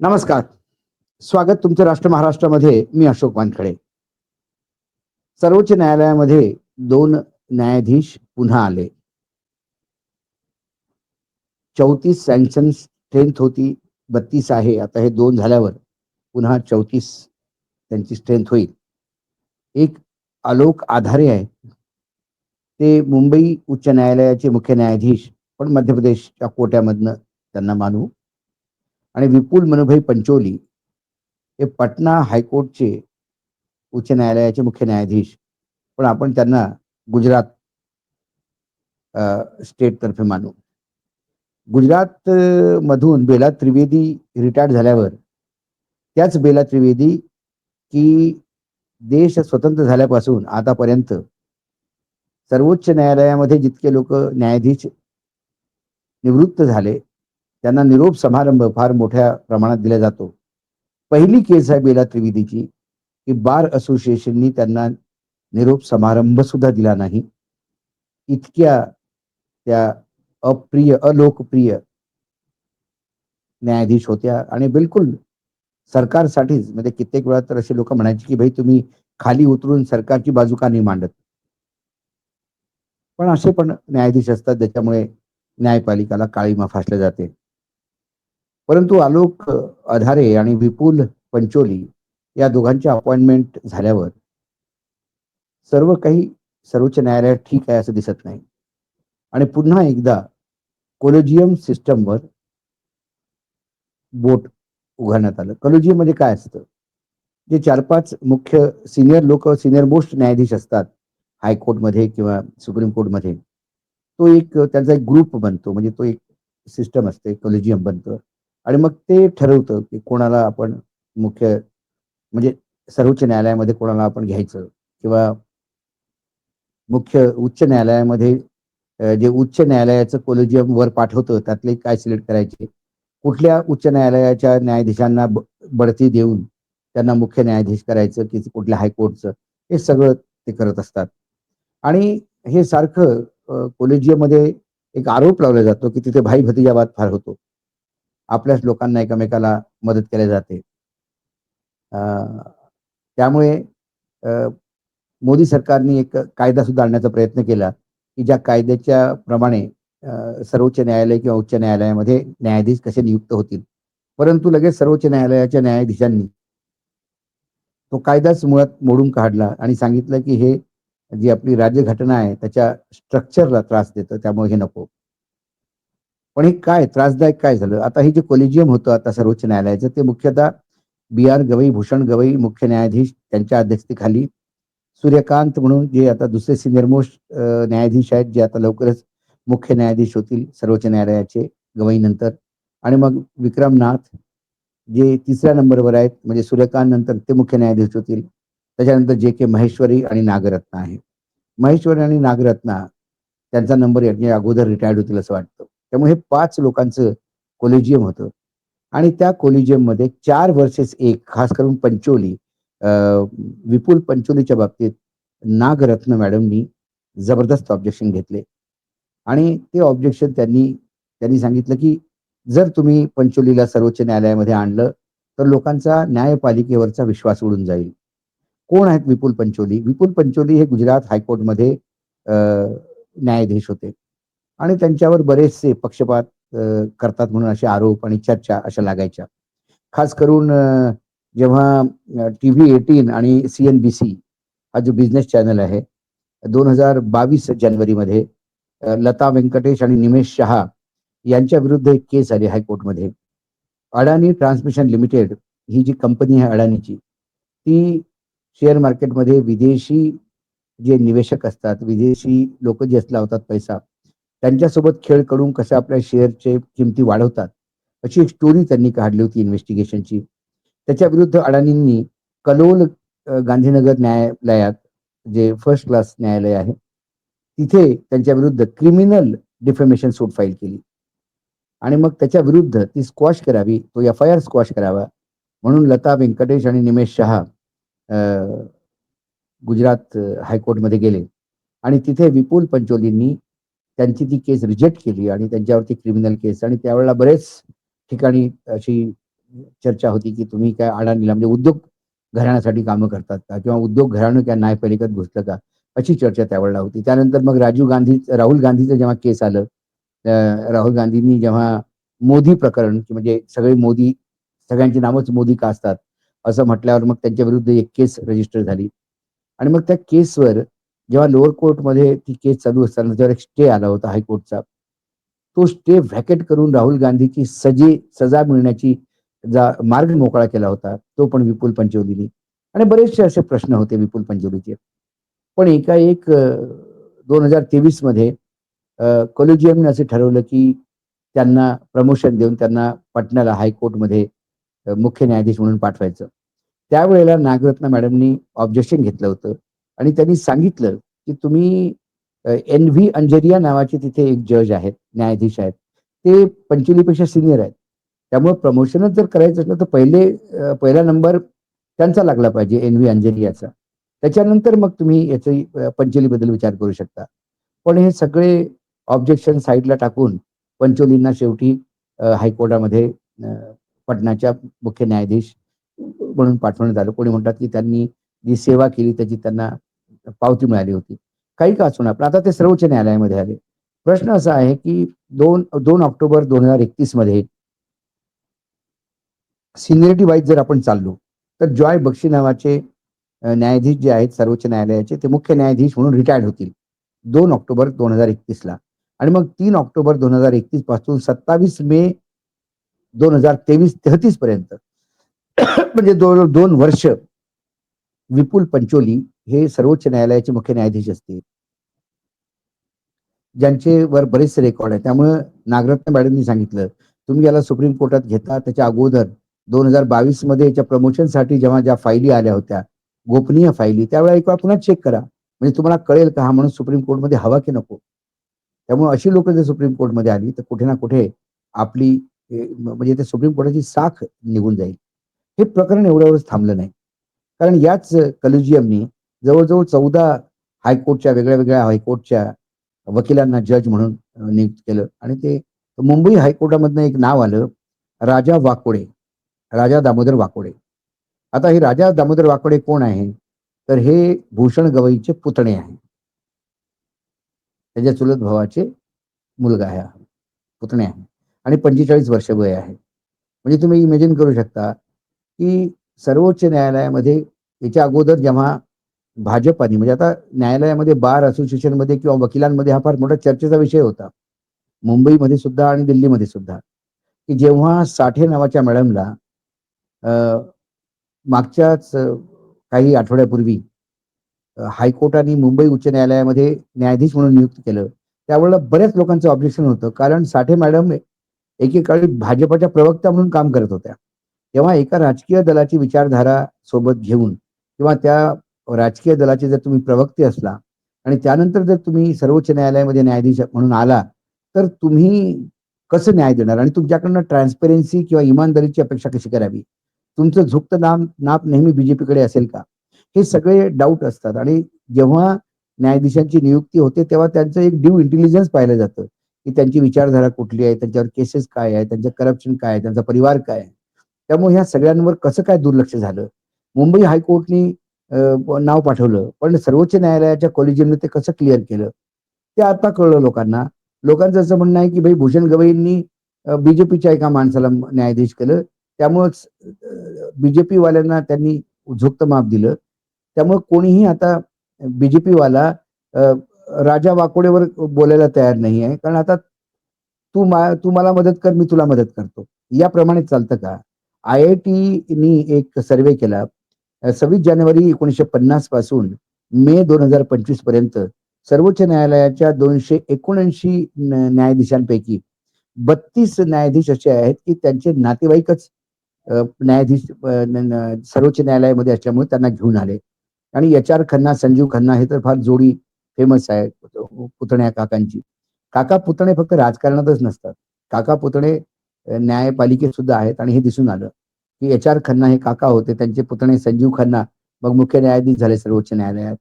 नमस्कार. स्वागत तुमचं राष्ट्र महाराष्ट्रामध्ये. मी अशोक वानखडे. सर्वोच्च न्यायालयामध्ये दोन न्यायाधीश पुन्हा आले. चौतीस सँक्शन स्ट्रेंथ होती बत्तीस आहे. आता हे दोन झाल्यावर पुन्हा चौतीस त्यांची स्ट्रेंथ होईल. एक आलोक आधारे आहे. ते मुंबई उच्च न्यायालयाचे मुख्य न्यायाधीश पण मध्य प्रदेशच्या कोट्यामधनं त्यांना मानू आणि विपुल मनुभाई पंचोली हे पटना हायकोर्टचे उच्च न्यायालयाचे मुख्य न्यायाधीश. पण आपण त्यांना गुजरात स्टेट तर्फे मानू. गुजरात मधून बेला त्रिवेदी रिटायर्ड झाल्यावर त्याच बेला त्रिवेदी की देश स्वतंत्र झाल्यापासून आतापर्यंत सर्वोच्च न्यायालयामध्ये जितके लोक न्यायाधीश निवृत्त झाले त्यांना निरोप समारंभ फार मोठ्या प्रमाणात दिला जातो. पहिली केस आहे बेला त्रिवेदीची की बार असोसिएशननी त्यांना निरोप समारंभ सुद्धा दिला नाही. इतक्या त्या अप्रिय अलोकप्रिय न्यायाधीश होत्या. आणि बिलकुल सरकारसाठीच म्हणजे कित्येक वेळा तर असे लोक म्हणायचे की भाई तुम्ही खाली उतरून सरकारची बाजू का नाही मांडत? पण असे पण न्यायाधीश असतात ज्याच्यामुळे न्यायपालिकाला काळीमा फासल्या जाते. परंतु आलोक अधारे आणि विपुल पंचोली या दोघांच्या अपॉइंटमेंट झाल्यावर सर्व काही सर्वोच्च न्यायालयात ठीक आहे असं दिसत नाही. आणि पुन्हा एकदा कोलेजियम सिस्टमवर बोट उघडण्यात आलं. कॉलेजियम म्हणजे काय असतं? जे चार पाच मुख्य सिनियर लोक सिनियर मोस्ट न्यायाधीश असतात हायकोर्टमध्ये किंवा सुप्रीम कोर्टमध्ये. तो एक त्यांचा एक ग्रुप बनतो म्हणजे तो एक सिस्टम असते कॉलेजियम बनतं. आणि मग ते ठरवतं की कोणाला आपण मुख्य म्हणजे सर्वोच्च न्यायालयामध्ये कोणाला आपण घ्यायचं किंवा मुख्य उच्च न्यायालयामध्ये जे उच्च न्यायालयाचं कोलेजियम वर पाठवतं त्यातले काय सिलेक्ट करायचे? कुठल्या उच्च न्यायालयाच्या न्यायाधीशांना बढती देऊन त्यांना मुख्य न्यायाधीश करायचं की कुठल्या हायकोर्टचं? हे सगळं ते करत असतात. आणि हे सारखं कोलेजियममध्ये एक आरोप लावला जातो की तिथे भाई भतिजावाद फार होतो. आपल्याच लोकांना एकमेकाला मदत केली जाते. अं, त्यामुळे अं, मोदी सरकारने एक कायदा सुद्धा आणण्याचा प्रयत्न केला की ज्या कायद्याच्या प्रमाणे अं, सर्वोच्च न्यायालय किंवा उच्च न्यायालयामध्ये न्यायाधीश कसे नियुक्त होतील. परंतु लगेच सर्वोच्च न्यायालयाच्या न्यायाधीशांनी तो कायदाच मुळात मोडून काढला आणि सांगितलं की हे जी आपली राज्यघटना आहे त्याच्या स्ट्रक्चरला त्रास देतं त्यामुळे हे नको. पण हे काय? त्रासदायक काय झालं? आता हे जे कोलेजियम होतं आता सर्वोच्च न्यायालयाचं ते मुख्यतः बी आर गवई भूषण गवई मुख्य न्यायाधीश त्यांच्या अध्यक्षतेखाली सूर्यकांत म्हणून जे आता दुसरे सिनियर मोस्ट न्यायाधीश आहेत जे आता लवकरच मुख्य न्यायाधीश होतील सर्वोच्च न्यायालयाचे गवई नंतर आणि मग विक्रम नाथ जे तिसऱ्या नंबरवर आहेत म्हणजे सूर्यकांत नंतर ते मुख्य न्यायाधीश होतील. त्याच्यानंतर जे के महेश्वरी आणि नागरत्ना आहे महेश्वरी आणि नागरत्ना त्यांचा नंबर याच्या अगोदर रिटायर्ड होतील असं वाटतं. त्यामुळे हे पाच लोकांचं कोलेजियम होतं. आणि त्या कोलेजियममध्ये चार वर्सेस एक खास करून पंचोली विपुल पंचोलीच्या बाबतीत नागरत्न मॅडमनी जबरदस्त ऑब्जेक्शन घेतले. आणि ते ऑब्जेक्शन त्यांनी त्यांनी सांगितलं की जर तुम्ही पंचोलीला सर्वोच्च न्यायालयामध्ये आणलं तर लोकांचा न्यायपालिकेवरचा विश्वास उडून जाईल. कोण आहेत विपुल पंचोली? विपुल पंचोली हे गुजरात हायकोर्टमध्ये अं, न्यायाधीश होते. आणि त्यांच्यावर बरेचसे पक्षपात करतात म्हणून असे आरोप आणि चर्चा अशा लागायच्या. खास करून जेव्हा टी व्ही एटीन आणि सी एन बी सी हा जो बिझनेस चॅनल आहे दोन हजार बावीस जानेवारीमध्ये लता व्यंकटेश आणि निमेश शहा यांच्या विरुद्ध एक केस आली हायकोर्टमध्ये. अडाणी ट्रान्समिशन लिमिटेड ही जी कंपनी आहे अडाणीची ती शेअर मार्केटमध्ये विदेशी जे निवेशक असतात विदेशी लोक जे लावतात पैसा त्यांच्यासोबत खेळ करून कशा आपल्या शेअरचे किमती वाढवतात अशी एक स्टोरी त्यांनी काढली होती इन्व्हेस्टिगेशनची त्याच्या विरुद्ध अडाणींनी कलोल गांधीनगर न्यायालयात जे फर्स्ट क्लास न्यायालय आहे तिथे त्यांच्या विरुद्ध क्रिमिनल डिफेमेशन सूट फाईल केली. आणि मग त्याच्या विरुद्ध ती स्क्वॉश करावी तो एफ आय आर स्क्वॉश करावा म्हणून लता व्यंकटेश आणि निमेश शहा गुजरात हायकोर्टमध्ये गेले. आणि तिथे विपुल पंचोलींनी त्यांची ती केस रिजेक्ट केली आणि त्यांच्यावरती क्रिमिनल केस आणि त्यावेळेला बरेच ठिकाणी अशी चर्चा होती की तुम्ही काय अडाणीला म्हणजे उद्योग घराण्यासाठी कामं करतात का किंवा उद्योग घराणं काय न्यायपालिकेत घुसलं का अशी चर्चा त्यावेळेला होती. त्यानंतर मग राजीव गांधी राहुल गांधीचं जेव्हा केस आलं राहुल गांधींनी जेव्हा मोदी प्रकरण म्हणजे सगळे मोदी सगळ्यांची नावच मोदी का असतात असं म्हटल्यावर मग त्यांच्या विरुद्ध एक केस रजिस्टर झाली. आणि मग त्या केसवर जेव्हा लोअर कोर्टमध्ये ती केस चालू असताना त्यावर एक स्टे आला होता हायकोर्टचा तो स्टे व्हॅकेट करून राहुल गांधीची सजी सजा मिळण्याची जा मार्ग मोकळा केला होता तो पण विपुल पंचवलीनी आणि बरेचसे असे प्रश्न होते विपुल पंचवलीचे पण एकाएक दोन हजार तेवीसमध्ये कॉलेजियमने असे ठरवलं की त्यांना प्रमोशन देऊन त्यांना पटण्याला हायकोर्टमध्ये मुख्य न्यायाधीश म्हणून पाठवायचं. त्यावेळेला नागरत्न मॅडमनी ऑब्जेक्शन घेतलं होतं. आणि त्यांनी सांगितलं की तुम्ही एन व्ही अंजरिया नावाचे तिथे एक जज आहेत न्यायाधीश आहेत. ते पंचवीपेक्षा सिनियर आहेत. त्यामुळे प्रमोशनच जर करायचं असलं तर पहिले पहिला नंबर त्यांचा लागला पाहिजे एन व्ही अंजरियाचा. त्याच्यानंतर मग तुम्ही याचे पंचोलीबद्दल विचार करू शकता. पण हे सगळे ऑब्जेक्शन साईडला टाकून पंचोलींना शेवटी हायकोर्टामध्ये पटनाच्या मुख्य न्यायाधीश म्हणून पाठवण्यात आलं. कोणी म्हणतात की त्यांनी जी सेवा केली त्याची त्यांना पावती मिळाली होती. काही का असू पण आता ते सर्वोच्च न्यायालयामध्ये आले. प्रश्न असा आहे की दोन दोन ऑक्टोबर दोन हजार एकतीसमध्ये सिनियरिटी वाईज जर आपण चाललो तर जॉय बक्षी नावाचे न्यायाधीश जे आहेत सर्वोच्च न्यायालयाचे ते मुख्य न्यायाधीश म्हणून रिटायर्ड होतील. दोन ऑक्टोबर दोन हजार एकतीस ला. आणि मग तीन ऑक्टोबर दोन हजार एकतीसपासून सत्तावीस मे दोन हजार तेवीस तेहतीस पर्यंत. म्हणजे दोन दोन वर्ष विपुल पंचोली हे सर्वोच्च न्यायालयाचे मुख्य न्यायाधीश असतील. ज्यांचे वर बरेचसे रेकॉर्ड आहे त्यामुळे नागरत्न मॅडमनी सांगितलं तुम्ही याला सुप्रीम कोर्टात घेता त्याच्या अगोदर दोन हजार बावीसमध्ये याच्या प्रमोशनसाठी जेव्हा ज्या फायली आल्या होत्या गोपनीय फायली त्यावेळेला एक वेळा पुन्हा चेक करा. म्हणजे तुम्हाला कळेल का हा म्हणून सुप्रीम कोर्टमध्ये हवा की नको? त्यामुळे अशी लोक जर सुप्रीम कोर्टमध्ये आली तर कुठे ना कुठे आपली म्हणजे ते सुप्रीम कोर्टाची साख निघून जाईल. हे प्रकरण एवढ्यावरच थांबलं नाही. कारण याच कलिजियमनी जवळजवळ चौदा हायकोर्टच्या वेगळ्या वेगळ्या हायकोर्टच्या वकिलांना जज म्हणून नियुक्त केलं. आणि ते मुंबई हायकोर्टामधनं एक नाव आलं राजा वाकोडे राजा दामोदर वाकोडे. आता हे राजा दामोदर वाकोडे कोण आहे? तर हे भूषण गवईचे पुतणे आहे. त्याच्या चुलत भावाचे मुलगा आहे पुतणे आहे. आणि पंचेचाळीस वर्ष वय आहे. म्हणजे तुम्ही इमेजिन करू शकता की सर्वोच्च न्यायालयामध्ये याच्या अगोदर जेव्हा भाजपाने म्हणजे आता न्यायालयामध्ये बार असोसिएशनमध्ये किंवा वकिलांमध्ये हा फार मोठा चर्चेचा विषय होता. मुंबईमध्ये सुद्धा आणि दिल्लीमध्ये सुद्धा की जेव्हा साठे नावाच्या मॅडमला मागच्याच काही आठवड्यापूर्वी हायकोर्टाने मुंबई उच्च न्यायालयामध्ये न्यायाधीश म्हणून नियुक्त केलं त्यावेळेला बऱ्याच लोकांचं ऑब्जेक्शन होतं. कारण साठे मॅडम एकेकाळी भाजपाच्या प्रवक्ता म्हणून काम करत होत्या. तेव्हा एका राजकीय दलाची विचारधारा सोबत घेऊन किंवा त्या राजकीय दलाचे जर तुम्ही प्रवक्ते असला आणि त्यानंतर जर तुम्ही सर्वोच्च न्यायालयामध्ये न्यायाधीश म्हणून आला तर तुम्ही कसं न्याय देणार? आणि तुमच्याकडनं ट्रान्सपेरन्सी किंवा इमानदारीची अपेक्षा कशी करावी? तुमचं झुक्त नाम नाप नेहमी बीजेपीकडे असेल का? हे सगळे डाऊट असतात. आणि जेव्हा न्यायाधीशांची नियुक्ती होते तेव्हा त्यांचं एक ड्यू इंटेलिजन्स पाहिलं जातं की त्यांची विचारधारा कुठली आहे त्यांच्यावर केसेस काय आहे त्यांचं करप्शन काय आहे त्यांचा परिवार काय आहे? त्यामुळे ह्या सगळ्यांवर कसं काय दुर्लक्ष झालं? मुंबई हायकोर्टनी नाव पाठवलं. पण सर्वोच्च न्यायालयाच्या कॉलेजियमने ते कसं क्लिअर केलं? ते आता कळलं लोकांना. लोकांचं असं म्हणणं आहे की भाई भूषण गवईंनी बीजेपीच्या एका माणसाला न्यायाधीश केलं. त्यामुळंच बीजेपी वाल्यांना त्यांनी झुक्त माप दिलं. त्यामुळे कोणीही आता बीजेपी वाला राजा वाकोडेवर बोलायला तयार नाही आहे. कारण आता तू तू मला मदत कर मी तुला मदत करतो. याप्रमाणे चालतं का? आय आय टीनी एक सर्वे केला. सव्वीस जानेवारी एकोणीसशे पन्नासपासून मे दोन हजार पंचवीसपर्यंत सर्वोच्च न्यायालयाच्या दोनशे एकोणऐंशी न्यायाधीशांपैकी बत्तीस न्यायाधीश असे आहेत की त्यांचे नातेवाईकच न्यायाधीश सर्वोच्च न्यायालयामध्ये असल्यामुळे त्यांना घेऊन आले. आणि एच आर खन्ना संजीव खन्ना हे तर फार जोडी फेमस आहे पुतण्या काकांची. काका पुतणे फक्त राजकारणातच नसतात. काका पुतणे न्यायपालिकेत सुद्धा आहेत आणि हे दिसून आलं. की एच आर खन्ना हे काका होते त्यांचे पुतणे संजीव खन्ना मग मुख्य न्यायाधीश झाले सर्वोच्च न्यायालयात.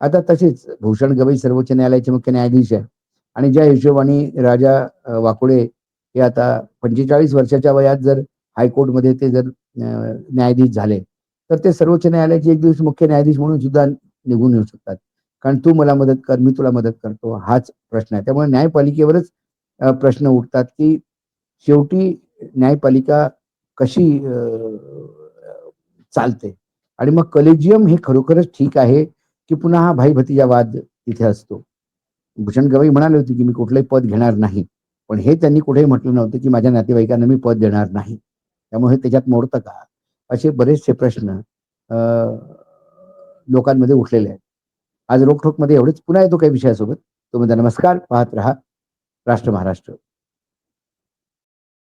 आता तसेच भूषण गवई सर्वोच्च न्यायालयाचे मुख्य न्यायाधीश आहे. आणि ज्या हिशोबाने राजा वाकुडे हे आता पंचेचाळीस वर्षाच्या वयात जर हायकोर्टमध्ये ते जर न्यायाधीश झाले तर ते सर्वोच्च न्यायालयाचे एक दिवस मुख्य न्यायाधीश म्हणून सुद्धा निघून येऊ शकतात. कारण तू मला मदत कर मी तुला मदत करतो हाच प्रश्न आहे. त्यामुळे न्यायपालिकेवरच प्रश्न उठतात की शेवटी न्यायपालिका कशी चालते. आणि मग कलेजियम हे खरोखरच ठीक आहे की पुन्हा हा भाई भतीजा वाद तिथे असतो. भूषण गवई म्हणाले होते की मी कुठलंही पद घेणार नाही पण हे त्यांनी कुठेही म्हटलं नव्हतं की माझ्या नातेवाईकांना मी पद देणार नाही. त्यामुळे हे त्याच्यात मोडतं का? असे बरेचसे प्रश्न लोकांमध्ये उठलेले आहेत. आज रोखोकमध्ये एवढेच. पुन्हा येतो काही विषयासोबत. तो म्हणता नमस्कार. पाहत रहा. राष्ट्र महाराष्ट्र.